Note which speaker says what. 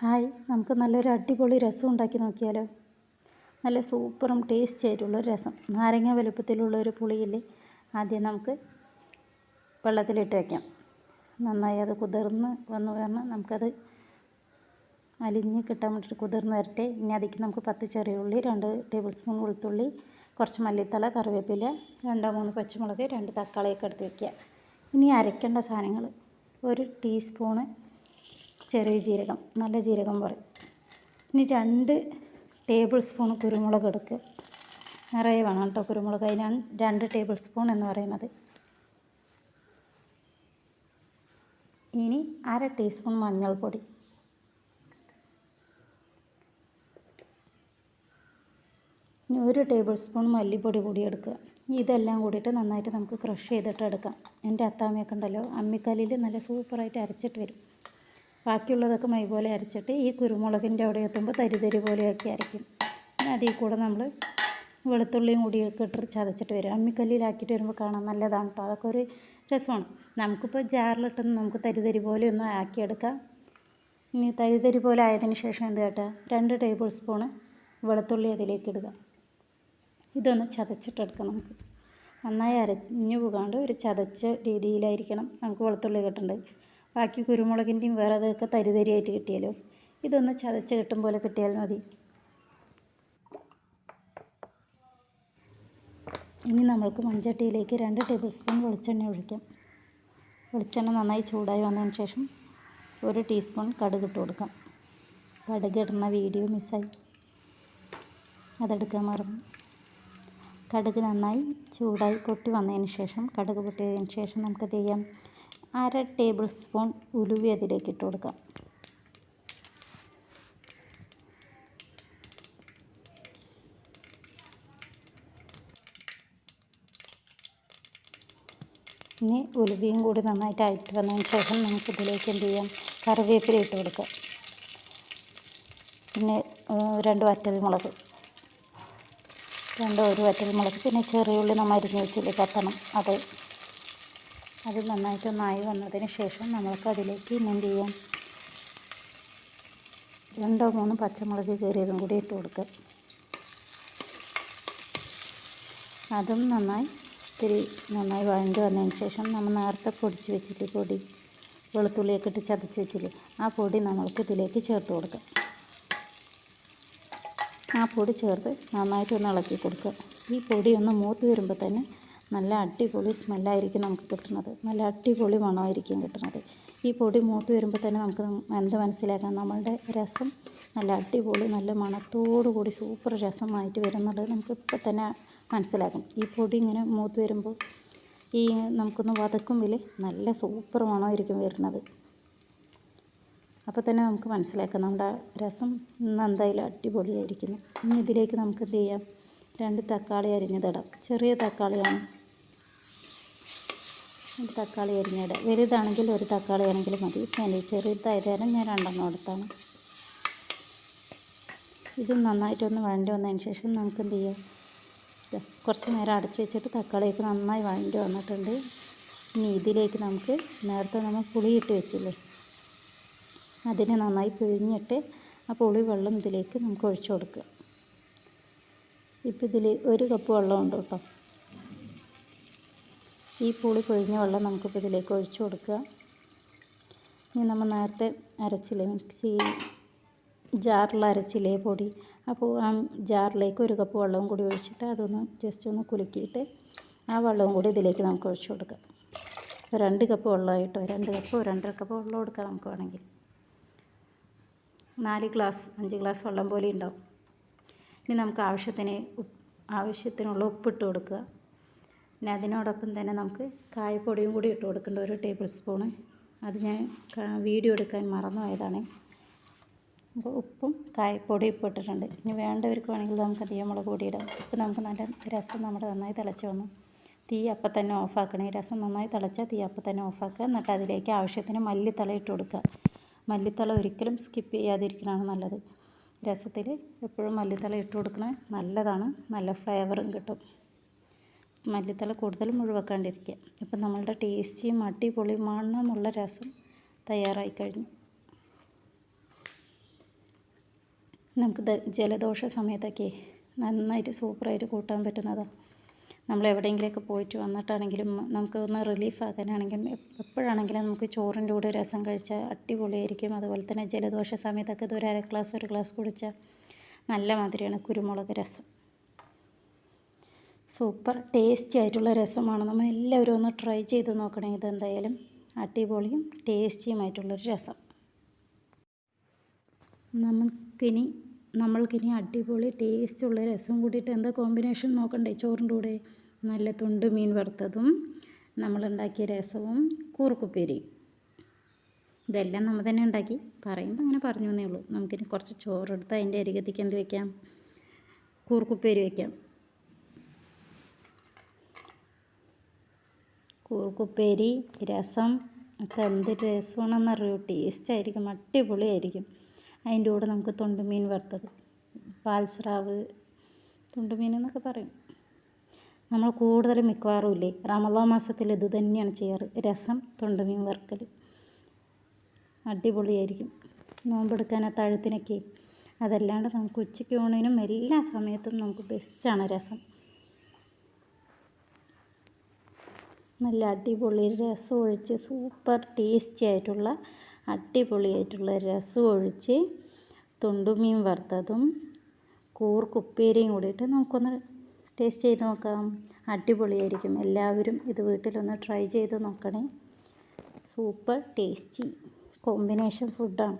Speaker 1: Hi നമുക്ക് നല്ലൊരു അടിപൊളി രസം ഉണ്ടാക്കി നോക്കിയാലോ? നല്ല സൂപ്പറും ടേസ്റ്റി ആയിട്ടുള്ള ഒരു രസം. നാരങ്ങ വലുപ്പത്തിലുള്ള ഒരു പുളിയില്ലേ ആദ്യം നമുക്ക് വെള്ളത്തിലിട്ട് വയ്ക്കാം നന്നായി അത് കുതിർന്ന് വന്നു കാരണം നമുക്കത് അലിഞ്ഞ് കിട്ടാൻ വേണ്ടിയിട്ട് കുതിർന്ന് വരട്ടെ. ഇനി അതിലേക്ക് നമുക്ക് പത്ത് ചെറിയ ഉള്ളി രണ്ട് ടേബിൾ സ്പൂൺ വെളുത്തുള്ളി കുറച്ച് മല്ലിത്തല കറിവേപ്പില രണ്ടോ മൂന്ന് പച്ചമുളക് രണ്ട് തക്കാളിയൊക്കെ എടുത്ത് വയ്ക്കുക ഇനി അരയ്ക്കേണ്ട സാധനങ്ങൾ ഒരു ടീസ്പൂണ് ചെറിയ ജീരകം നല്ല ജീരകം പറയും ഇനി രണ്ട് ടേബിൾ സ്പൂൺ കുരുമുളക് എടുക്കുക നിറയെ വേണം കേട്ടോ കുരുമുളക്. അതിനാണ് രണ്ട് ടേബിൾ സ്പൂൺ എന്ന് പറയുന്നത്. ഇനി അര ടീസ്പൂൺ മഞ്ഞൾപ്പൊടി. ഇനി ഒരു ടേബിൾ സ്പൂൺ മല്ലിപ്പൊടി കൂടി എടുക്കുക. ഇതെല്ലാം കൂടിയിട്ട് നന്നായിട്ട് നമുക്ക് ക്രഷ് ചെയ്തിട്ട് എടുക്കാം. എന്റെ അത്താമ്മയൊക്കെ ഉണ്ടല്ലോ അമ്മിക്കല്ലിൽ നല്ല സൂപ്പറായിട്ട് അരച്ചിട്ട് വരും. ബാക്കിയുള്ളതൊക്കെ മൈ പോലെ അരച്ചിട്ട് ഈ കുരുമുളകിന്റെ അവിടെ എത്തുമ്പോൾ തരി തരി പോലെയാക്കി അരയ്ക്കും. പിന്നെ അതിൽ കൂടെ നമ്മൾ വെളുത്തുള്ളിയും കൂടിയൊക്കെ ഇട്ട് ചതച്ചിട്ട് വരും. അമ്മിക്കല്ലിലാക്കിയിട്ട് വരുമ്പോൾ കാണാൻ നല്ലതാണ് കേട്ടോ അതൊക്കെ ഒരു രസമാണ്. നമുക്കിപ്പോൾ ജാറിലിട്ടൊന്ന് നമുക്ക് തരിതരി തരി പോലെ ഒന്ന് ആക്കിയെടുക്കാം. ഇനി തരിതരി തരി പോലെ ആയതിന് ശേഷം എന്ത് കേട്ടാ? രണ്ട് ടേബിൾ സ്പൂണ് വെളുത്തുള്ളി അതിലേക്ക് ഇടുക. ഇതൊന്ന് ചതച്ചിട്ടെടുക്കാം നമുക്ക്. നന്നായി അരഞ്ഞു പോകാണ്ട് ഒരു ചതച്ച രീതിയിലായിരിക്കണം. നമുക്ക് വെളുത്തുള്ളി കിട്ടേണ്ടത് ബാക്കി കുരുമുളകിന്റെയും വേറെ അതൊക്കെ തരിതരിയായിട്ട് കിട്ടിയാലോ? ഇതൊന്ന് ചതച്ച് കിട്ടും പോലെ കിട്ടിയാൽ മതി. ഇനി നമ്മൾക്ക് മൺചട്ടിയിലേക്ക് രണ്ട് ടേബിൾ സ്പൂൺ വെളിച്ചെണ്ണ ഒഴിക്കാം. വെളിച്ചെണ്ണ നന്നായി ചൂടായി വന്നതിന് ശേഷം ഒരു ടീസ്പൂൺ കടുക് ഇട്ട് കൊടുക്കാം. കടുക് ഇടുന്ന വീഡിയോ മിസ്സായി. അതെടുക്കാൻ മറന്നു. കടുക് നന്നായി ചൂടായി പൊട്ടി വന്നതിന് ശേഷം കടുക് പൊട്ടിയതിന് ശേഷം നമുക്ക് ചെയ്യാം? അര ടേബിൾ സ്പൂൺ ഉലുവി അതിലേക്ക് ഇട്ട് കൊടുക്കാം. ഇനി ഉലുവയും കൂടി നന്നായിട്ട് ആയിട്ട് വന്നതിന് ശേഷം നമുക്ക് ഇതിലേക്ക് എന്ത് ചെയ്യാം? കറിവേപ്പില ഇട്ട് കൊടുക്കാം. പിന്നെ രണ്ട് വറ്റൽ മുളക് രണ്ട് ഒരു വറ്റൽ മുളക് പിന്നെ ചെറിയ ഉള്ളി നമ്മൾ അരിഞ്ഞ് വെച്ചില്ലേ പത്തണം അത് അത് നന്നായിട്ട് നായി വന്നതിന് ശേഷം നമ്മൾക്ക് അതിലേക്ക് എന്ത് ചെയ്യാം? രണ്ടോ മൂന്ന് പച്ചമുളക് കയറിയതും കൂടി ഇട്ട് കൊടുക്കുക. അതും നന്നായി ഇത്തിരി നന്നായി വാങ്ങി വന്നതിന് ശേഷം നമ്മൾ നേരത്തെ പൊടിച്ച് വെച്ചിട്ട് പൊടി വെളുത്തുള്ളിയൊക്കെ ഇട്ട് ചതച്ച് വെച്ചില്ലേ ആ പൊടി നമ്മൾക്ക് ഇതിലേക്ക് ചേർത്ത് കൊടുക്കുക. ആ പൊടി ചേർത്ത് നന്നായിട്ട് ഒന്ന് ഇളക്കി കൊടുക്കുക. ഈ പൊടി ഒന്ന് മൂത്ത് വരുമ്പോൾ തന്നെ നല്ല അടിപൊളി സ്മെല്ലായിരിക്കും നമുക്ക് കിട്ടുന്നത്. നല്ല അടിപൊളി മണമായിരിക്കും കിട്ടുന്നത്. ഈ പൊടി മൂത്ത് വരുമ്പോൾ തന്നെ നമുക്ക് എന്ത് മനസ്സിലാക്കാം? നമ്മളുടെ രസം നല്ല അടിപൊളി നല്ല മണത്തോടു കൂടി സൂപ്പർ രസമായിട്ട് വരുന്നത് നമുക്ക് ഇപ്പം തന്നെ മനസ്സിലാക്കും. ഈ പൊടി ഇങ്ങനെ മൂത്ത് വരുമ്പോൾ ഈ നമുക്കൊന്ന് വതക്കുമ്പോൾ നല്ല സൂപ്പർ മണമായിരിക്കും വരുന്നത്. അപ്പോൾ തന്നെ നമുക്ക് മനസ്സിലാക്കാം നമ്മുടെ രസം ഇന്ന് എന്തായാലും അടിപൊളിയായിരിക്കുന്നു. ഇനി ഇതിലേക്ക് നമുക്ക് എന്ത് ചെയ്യാം? രണ്ട് തക്കാളി അരിഞ്ഞതിടാം. ചെറിയ തക്കാളിയാണ് ഒരു തക്കാളി അരിഞ്ഞിടാം വലുതാണെങ്കിൽ ഒരു തക്കാളി ആണെങ്കിൽ മതി. ഞാൻ എന്റെ കാരണം ഞാൻ രണ്ടെണ്ണം എടുത്താണ്. ഇത് നന്നായിട്ടൊന്ന് വഴണ്ടി വന്നതിന് ശേഷം നമുക്ക് എന്ത് ചെയ്യാം? കുറച്ച് നേരം അടച്ചു വെച്ചിട്ട് തക്കാളിയൊക്കെ നന്നായി വഴണ്ടി വന്നിട്ടുണ്ട്. ഇനി ഇതിലേക്ക് നമുക്ക് നേരത്തെ നമ്മൾ പുളിയിട്ട് വെച്ചില്ലേ? അതിനെ നന്നായി പിഴിഞ്ഞിട്ട് ആ പുളി വെള്ളം ഇതിലേക്ക് നമുക്ക് ഒഴിച്ചു കൊടുക്കുക ഇപ്പം ഇതിൽ ഒരു കപ്പ് വെള്ളമുണ്ട് കേട്ടോ. ഈ പുളി കൊഴിഞ്ഞ വെള്ളം നമുക്കിപ്പോൾ ഇതിലേക്ക് ഒഴിച്ചു കൊടുക്കുക. ഇനി നമ്മൾ നേരത്തെ അരച്ചില്ലേ മിക്സി ജാറിൽ അരച്ചില്ലേ പൊടി. അപ്പോൾ ആ ജാറിലേക്ക് ഒരു കപ്പ് വെള്ളവും കൂടി ഒഴിച്ചിട്ട് അതൊന്ന് ജസ്റ്റ് ഒന്ന് കുലുക്കിയിട്ട് ആ വെള്ളവും കൂടി ഇതിലേക്ക് നമുക്ക് ഒഴിച്ചു കൊടുക്കാം. രണ്ട് കപ്പ് വെള്ളമായിട്ടോ രണ്ട് കപ്പ് രണ്ടര കപ്പ് വെള്ളം കൊടുക്കാം നമുക്ക് വേണമെങ്കിൽ. നാല് ഗ്ലാസ് അഞ്ച് ഗ്ലാസ് വെള്ളം പോലെ ഉണ്ടാവും. ഇനി നമുക്ക് ആവശ്യത്തിന് ആവശ്യത്തിനുള്ള ഉപ്പിട്ട് കൊടുക്കുക. പിന്നെ അതിനോടൊപ്പം തന്നെ നമുക്ക് കായപ്പൊടിയും കൂടി ഇട്ട് കൊടുക്കേണ്ട ഒരു ടേബിൾ സ്പൂണ്. അത് ഞാൻ വീഡിയോ എടുക്കാൻ മറന്നു അപ്പോൾ ഉപ്പും കായപ്പൊടിയും ഇപ്പോൾ ഇട്ടിട്ടുണ്ട് ഇനി വേണ്ടവർക്ക് വേണമെങ്കിൽ നമുക്ക് അധികം മുളക് പൊടി ഇടാം. ഇപ്പം നമുക്ക് നല്ല രസം നമ്മുടെ നന്നായി തിളച്ച് വന്നു. തീ അപ്പം തന്നെ ഓഫാക്കണം ഈ രസം നന്നായി തിളച്ചാൽ തീ അപ്പം തന്നെ ഓഫാക്കുക എന്നിട്ട് അതിലേക്ക് ആവശ്യത്തിന് മല്ലിത്തള ഇട്ട് കൊടുക്കുക. മല്ലിത്തള ഒരിക്കലും സ്കിപ്പ് ചെയ്യാതിരിക്കലാണ് നല്ലത്. രസത്തിൽ എപ്പോഴും മല്ലിത്തള ഇട്ട് കൊടുക്കണേ നല്ലതാണ്. നല്ല ഫ്ലേവറും കിട്ടും. മല്ലിത്തല കൂടുതൽ മുഴുവക്കാണ്ടിരിക്കുക അപ്പം നമ്മളുടെ ടേസ്റ്റിയും അടിപൊളി മണമുള്ള രസം തയ്യാറായി കഴിഞ്ഞു. നമുക്ക് ജലദോഷ സമയത്തൊക്കെ നന്നായിട്ട് സൂപ്പറായിട്ട് കൂട്ടാൻ പറ്റുന്നതാണ് നമ്മൾ എവിടെയെങ്കിലുമൊക്കെ പോയിട്ട് വന്നിട്ടാണെങ്കിലും നമുക്ക് ഒന്ന് റിലീഫ് ആക്കാനാണെങ്കിലും എപ്പ- എപ്പോഴാണെങ്കിലും നമുക്ക് ചോറിന്റെ കൂടെ രസം കഴിച്ചാൽ അടിപൊളിയായിരിക്കും. അതുപോലെ തന്നെ ജലദോഷ സമയത്തൊക്കെ ഇത് ഒരു അര ഗ്ലാസ് ഒരു ഗ്ലാസ് കുടിച്ചാൽ നല്ല മാതിരിയാണ് കുരുമുളക് രസം. സൂപ്പർ ടേസ്റ്റി ആയിട്ടുള്ള രസമാണ്. നമ്മൾ എല്ലാവരും ഒന്ന് ട്രൈ ചെയ്ത് നോക്കണേ. ഇതെന്തായാലും അടിപൊളിയും ടേസ്റ്റിയുമായിട്ടുള്ളൊരു രസം. നമുക്കിനി നമ്മൾക്കിനി അടിപൊളി ടേസ്റ്റുള്ള രസം കൂട്ടിയിട്ട് എന്താ കോമ്പിനേഷൻ നോക്കണ്ടേ ചോറിന്റെ കൂടെ? നല്ല തുണ്ട് മീൻ വറുത്തതും നമ്മളുണ്ടാക്കിയ രസവും കൂർക്കുപ്പേരിയും ഇതെല്ലാം നമ്മൾ തന്നെ ഉണ്ടാക്കി. പറയുമ്പോൾ അങ്ങനെ പറഞ്ഞു എന്നേ ഉള്ളൂ. നമുക്കിനി കുറച്ച് ചോറെടുത്ത് അതിന്റെ അരികത്തേക്ക് എന്ത് വയ്ക്കാം കൂർക്കുപ്പേരി വയ്ക്കാം കൂർക്കുപ്പേരി രസം ഒക്കെ എന്ത് ടേസ്റ്റ് ആയിരിക്കും അടിപൊളിയായിരിക്കും. അതിന്റെ കൂടെ നമുക്ക് തൊണ്ടുമീൻ വറുത്തത് പാൽസ്രാവ് തൊണ്ടുമീൻ എന്നൊക്കെ പറയും. നമ്മൾ കൂടുതലും മിക്കവാറും ഇല്ലേ റമദാൻ മാസത്തിൽ ഇത് തന്നെയാണ് ചെയ്യാറ് രസം തൊണ്ടുമീൻ വറുക്കൽ. അടിപൊളിയായിരിക്കും. നോമ്പെടുക്കാൻ ആ തഴുത്തിനൊക്കെ. അതല്ലാണ്ട് നമുക്ക് ഉച്ചയ്ക്ക് ഊണിനും എല്ലാ സമയത്തും നമുക്ക് ബെസ്റ്റാണ് രസം. നല്ല അടിപൊളി രസം ഒഴിച്ച് സൂപ്പർ ടേസ്റ്റി ആയിട്ടുള്ള അടിപൊളിയായിട്ടുള്ള രസം ഒഴിച്ച് തുണ്ടുമീൻ വറുത്തതും കൂർക്കുപ്പേരിയും കൂടിയിട്ട് നമുക്കൊന്ന് ടേസ്റ്റ് ചെയ്ത് നോക്കാം. അടിപൊളിയായിരിക്കും. എല്ലാവരും ഇത് വീട്ടിലൊന്ന് ട്രൈ ചെയ്ത് നോക്കണേ. സൂപ്പർ ടേസ്റ്റി കോമ്പിനേഷൻ ഫുഡാണ്